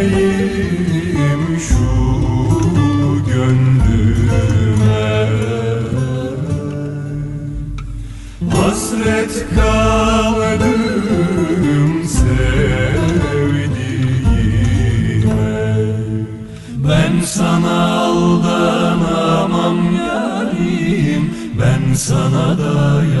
vereyim şu gönlüme. Hasret kaldım sevdiğime. Ben sana aldanamam yarim. Ben sana dayanamam.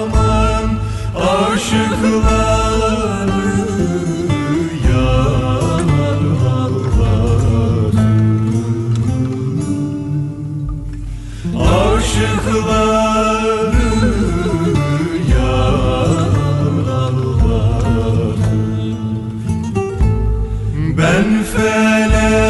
aman Aşıkları yar ağlatır Aşıkları yaralar Ben feleğe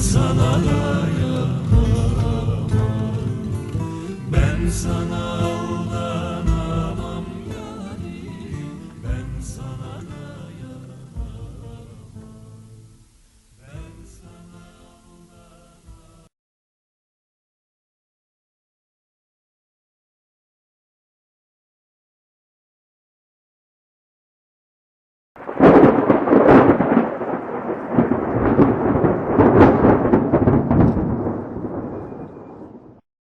sana dayanamam